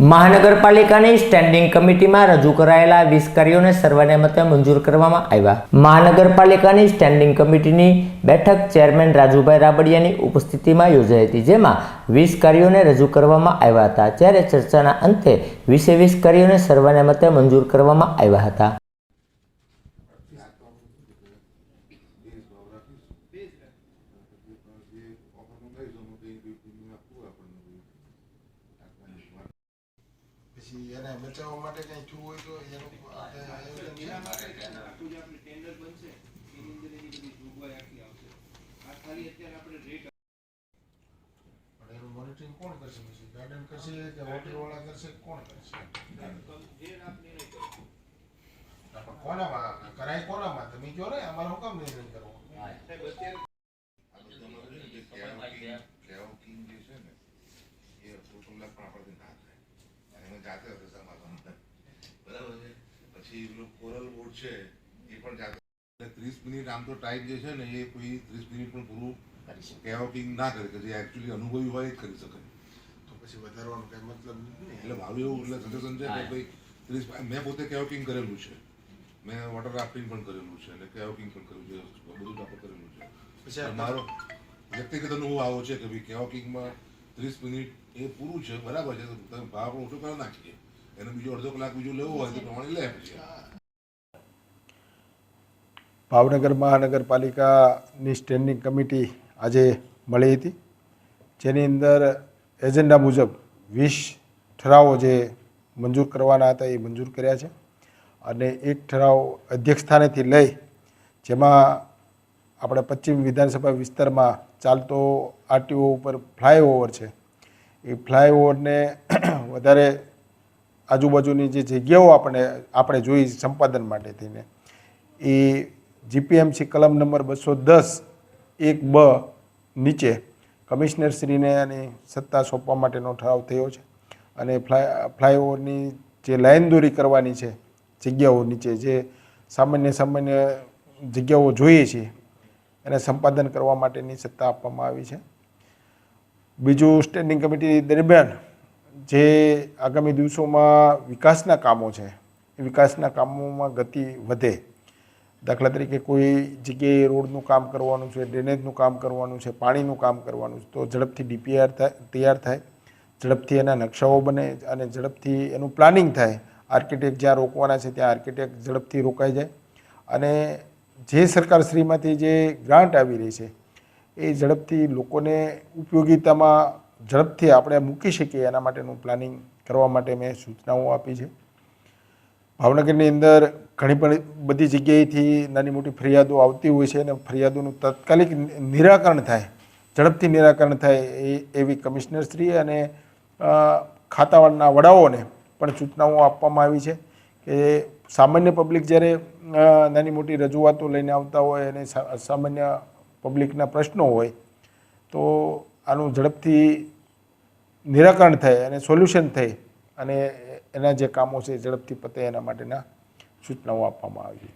મહાનગરપાલિકાની સ્ટેન્ડિંગ કમિટીમાં રજૂ કરાયેલા વીસ કાર્યોને સર્વાનુમતે મંજૂર કરવામાં આવ્યા. મહાનગરપાલિકાની સ્ટેન્ડિંગ કમિટીની બેઠક ચેરમેન રાજુભાઈ રાબડિયાની ઉપસ્થિતિમાં યોજાઈ હતી, જેમાં વીસ કાર્યોને રજૂ કરવામાં આવ્યા હતા. જ્યારે ચર્ચાના અંતે વીસે વીસ કાર્યોને સર્વાનુમતે મંજૂર કરવામાં આવ્યા હતા પછી એને બચાવવા માટે કઈ થયું હોય તો એ લોકો આપણે આયોજન છે. આખું જે આપણે ટેન્ડર બનશે એની અંદર એની બધી જોગવાઈ આખી આવશે. આ ખાલી અત્યારે આપણે રેટ એનું મોનિટરિંગ કોણ કરશે? પછી ગાર્ડન કરશે કે હોટેલ વાળા કરશે કોણ કરશે? જે આપને નહીં કરો. પણ કોનામાં? કરાય કોનામાં? તમે કહો ને અમારે હું કામ નિર્ણય કરવો? સાહેબ અત્યારે કેવકિંગ જે છે ને એ પણ આપણાથી ના થાય. અને જાતે હશે સમાધાન બરાબર છે પછી કોરલ બોર્ડ છે એ પણ જાતે ત્રીસ મિનિટ આમ તો ટાઈમ જે છે ને એ કોઈ ત્રીસ મિનિટ પણ પૂરું કેવકિંગ ના કરે કે જે એકચ્યુઅલી અનુભવી હોય એ જ કરી શકે. તો પછી વધારવાનો કઈ મતલબ એટલે ભાવ મારું એવું એટલે સજેશન છે કે ભાઈ ત્રીસ મેં પોતે કેવકિંગ કરેલું છે. મેં વોટર રાફ્ટિંગ પણ કરેલું છે અને કેવકિંગ પણ કરેલું છે બધું જ આપણે કરેલું છે. પછી મારો વ્યક્તિગત અનુભવ આવો છે કે ભાઈ કેવકિંગમાં ત્રીસ મિનિટ એ પૂરું છે બરાબર છે તમે ભાવ પણ ઓછો કરી નાખીએ. એને બીજો અડધો કલાક બીજો લેવો હોય તો પ્રમાણે લે ભાવનગર મહાનગરપાલિકાની સ્ટેન્ડિંગ કમિટી આજે મળી હતી જેની અંદર એજન્ડા મુજબ વીસ ઠરાવો જે મંજૂર કરવાના હતા એ મંજૂર કર્યા છે. અને એક ઠરાવ અધ્યક્ષ સ્થાનેથી લઈ જેમાં આપણે પશ્ચિમ વિધાનસભા વિસ્તારમાં ચાલતો આરટીઓ ઉપર ફ્લાયઓવર છે. એ ફ્લાયઓવરને વધારે આજુબાજુની જે જગ્યાઓ આપણે આપણે જોઈ સંપાદન માટે થઈને, એ જીપીએમસી કલમ નંબર બસો દસ, એક બ નીચે કમિશનરશ્રીને આની સત્તા સોંપવા માટેનો ઠરાવ થયો છે. અને ફ્લાય, ફ્લાયઓવરની જે લાઇનદોરી કરવાની છે, જગ્યાઓ નીચે જે સામાન્ય સામાન્ય જગ્યાઓ જોઈએ છીએ, એને સંપાદન કરવા માટેની સત્તા આપવામાં આવી છે. બીજું સ્ટેન્ડિંગ કમિટી દરમિયાન જે આગામી દિવસોમાં વિકાસના કામો છે, એ વિકાસના કામોમાં ગતિ વધે. દાખલા તરીકે કોઈ જગ્યાએ રોડનું કામ કરવાનું છે, ડ્રેનેજનું કામ કરવાનું છે, પાણીનું કામ કરવાનું છે, તો ઝડપથી ડીપીઆર થાય, તૈયાર થાય. ઝડપથી એના નકશાઓ બને અને ઝડપથી એનું પ્લાનિંગ થાય. આર્કિટેક્ટ જ્યાં રોકવાના છે, ત્યાં આર્કિટેક્ટ ઝડપથી રોકાઈ જાય. અને જે સરકારશ્રીમાંથી જે ગ્રાન્ટ આવી રહી છે, એ ઝડપથી લોકોને ઉપયોગિતામાં ઝડપથી આપણે મૂકી શકીએ એના માટેનું પ્લાનિંગ કરવા માટે મેં સૂચનાઓ આપી છે. ભાવનગરની અંદર ઘણી પણ બધી જગ્યાએથી નાની મોટી ફરિયાદો આવતી હોય છે અને ફરિયાદોનું તાત્કાલિક નિરાકરણ થાય, ઝડપથી નિરાકરણ થાય એ એવી કમિશનરશ્રી અને ખાતાવાળના વડાઓને પણ સૂચનાઓ આપવામાં આવી છે કે સામાન્ય પબ્લિક જ્યારે નાની મોટી રજૂઆતો લઈને આવતા હોય અને સામાન્ય પબ્લિકના પ્રશ્નો હોય, તો આનું ઝડપથી નિરાકરણ થાય અને સોલ્યુશન થાય અને એના જે કામો છે ઝડપથી પતે એના માટેના સૂચનાઓ આપવામાં આવી